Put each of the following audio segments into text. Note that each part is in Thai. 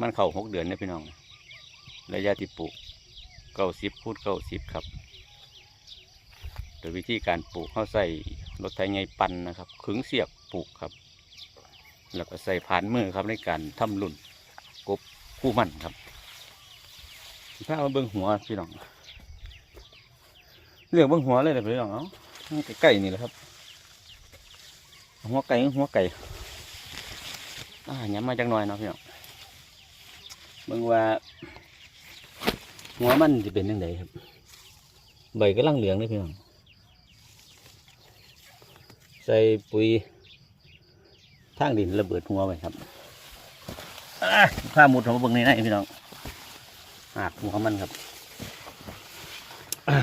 มันเข่าหกเดือนนี่ยพี่น้อง ระยะที่ปลูกเก้าสิบพูดเก้าสิบครับโดยวิธีการปลูกเขาใส่รถไถไงปันนะครับ ขึงเสียบปลูกครับ แล้วก็ใส่ผ่านมือครับในการทำรุ่นกบคู่มันครับถ้ามาเบิ้องหัวพี่น้องเลือกเบิ้องหัวเลยเลยพี่น้องเอ้าใกล้ๆนี่แหละครับ หัวไก่หัวไก่อ่าย้ำมาจังหน่อยเนาะพี่น้อง เบิ่งว่าหัวมันจะเป็นยังไงครับ ใบก็ลังเหลืองเลยพี่น้องใส่ปุ๋ยทางดินระเบิดหัวไปครับอะผ้าหมุดของเบิ่งในไหนพี่น้องหักหัวมันครับอ่า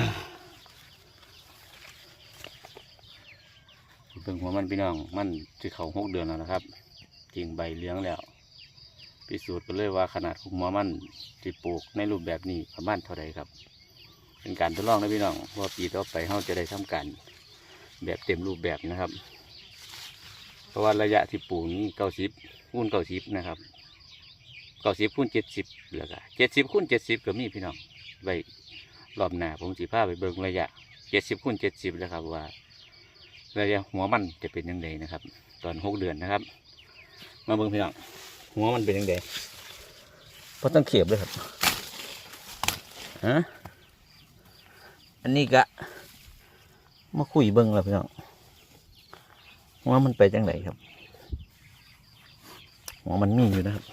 เบิ่งหัวมันพี่น้อง มันจะเขาหกเดือนแล้วนะครับ จริงใบเหลืองแล้ว พิสูจน์กันเลยว่าขนาดของหัวมันที่ปลูกในรูปแบบนี้ประมาณเท่าไรครับ เป็นการทดลองนะพี่น้องว่าปีต่อไปเราจะได้ทำการแบบเต็มรูปแบบนะครับ เพราะว่าระยะที่ปลูกนี้เก้าสิบคูณเก้าสิบนะครับเก้าสิบคูณเจ็ดสิบเหลือก็เจ็ดสิบคูณเจ็ดสิบก็มีพี่น้องไปรอบหน้าผมสีผ้าไปเบิ่งระยะเจ็ดสิบคูณเจ็ดสิบแล้วครับว่าระยะหัวมันจะเป็นยังไงนะครับ ตอนหกเดือนนะครับ มาเบิ่งพี่น้อง หัวมันเป็นยังไงเพราะต้องเขียบเลยครับฮะอันนี้กะมาคุยเบิ่งแล้วพี่น้องหัวมันไปจังไงครับหัวมันมีอยู่นะครับ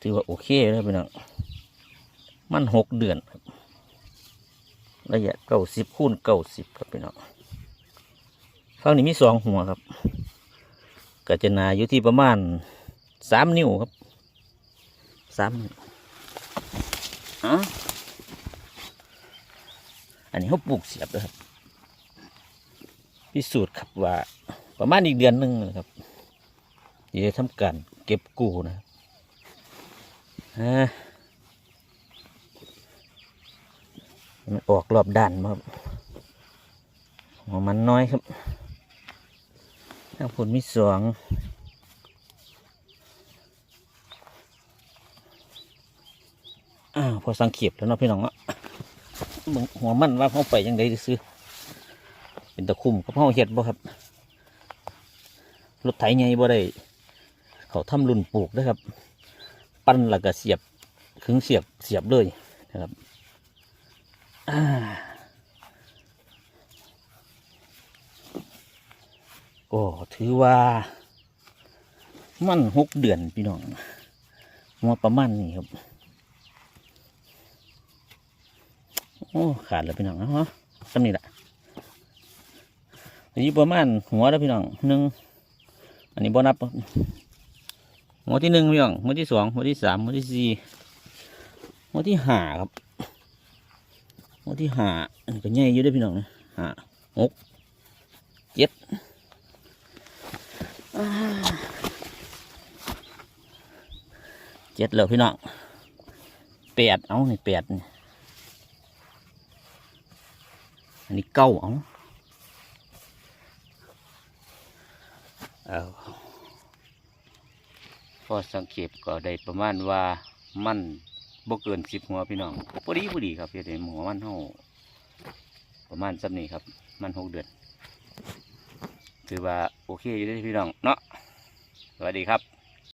ถือว่าโอเคแล้วพี่น้องมันหกเดือนครับระยะเก้าสิบคูณเก้าสิบครับพี่น้องฝั่งนี้มีสองหัวครับ ก็จะหนาอยู่ที่ประมาณสามนิ้วครับสามนิ้วอันนี้เขาปลูกเสียบเลยครับ พิสูจน์ครับว่า ประมาณอีกเดือนหนึ่งนะครับจะได้ทำการเก็บกู้นะครับอ่ามันออกรอบด้านมาครับหัวมันน้อยครับ ทางผลมีสองอ้าวพอสังเขียบแล้วเนาะพี่น้องเนาะหัวมันว่าเขาไปยังไงซื้อเป็นตะคุ่มกับเขาเห็ดบ่ครับรถไถไงบ่ได้ เขาทำรุ่นปลูกนะครับ ปั้นแล้วก็เสียบขึงเสียบเสียบเลยนะครับอ่า ก็ถือว่า มันหกเดือนพี่น้องหัวประมาณนี้ครับ โอ้ขาดแล้วพี่น้องนะฮะสำนี่แหละอันนี้ประมาณหัวแล้วพี่น้องหนึ่งอันนี้บ่นับหัวที่หนึ่งพี่น้องหัวที่สองหัวที่สามหัวที่สี่หัวที่ห้าครับหัวที่ห้าอันนี้ก็ใหญ่อยู่ด้วยพี่น้องนะห้าหกเจ็ด เจ็ดแล้วพี่น้องแปดเอานี่แปดนี่อันนี้เก้าเอาเอาพอสังเกตก็ได้ประมาณว่ามันบ่เกินสิบหัวพี่น้องพอดีพอดีครับพี่เด็หัวมันเท่าประมาณสักนี้ครับ มันหกเดือน ถือว่าโอเคอยู่ได้พี่น้องเนาะสวัสดีครับ